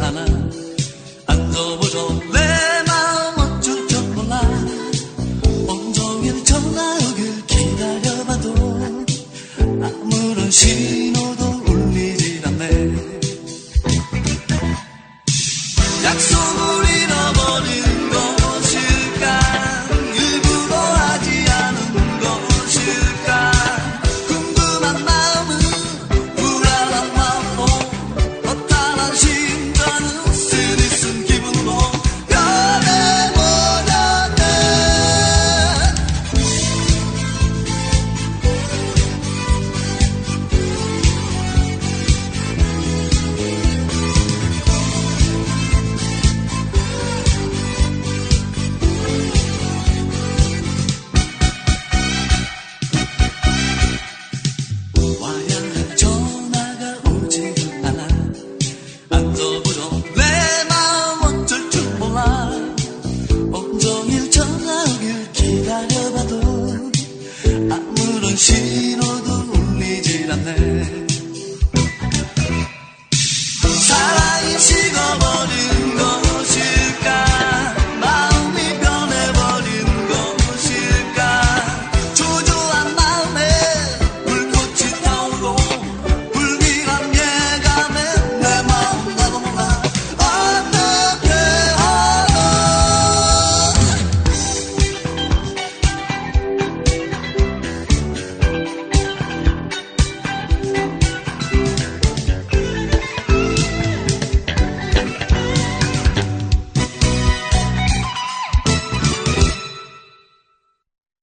않아 안 거보죠 내맘 어쩔 줄 몰라. 온종일 전화 오길 기다려봐도 아무런 신호도 울리질 않네. 약속은 찾아봐도 아무런 신호도 울리질 않네.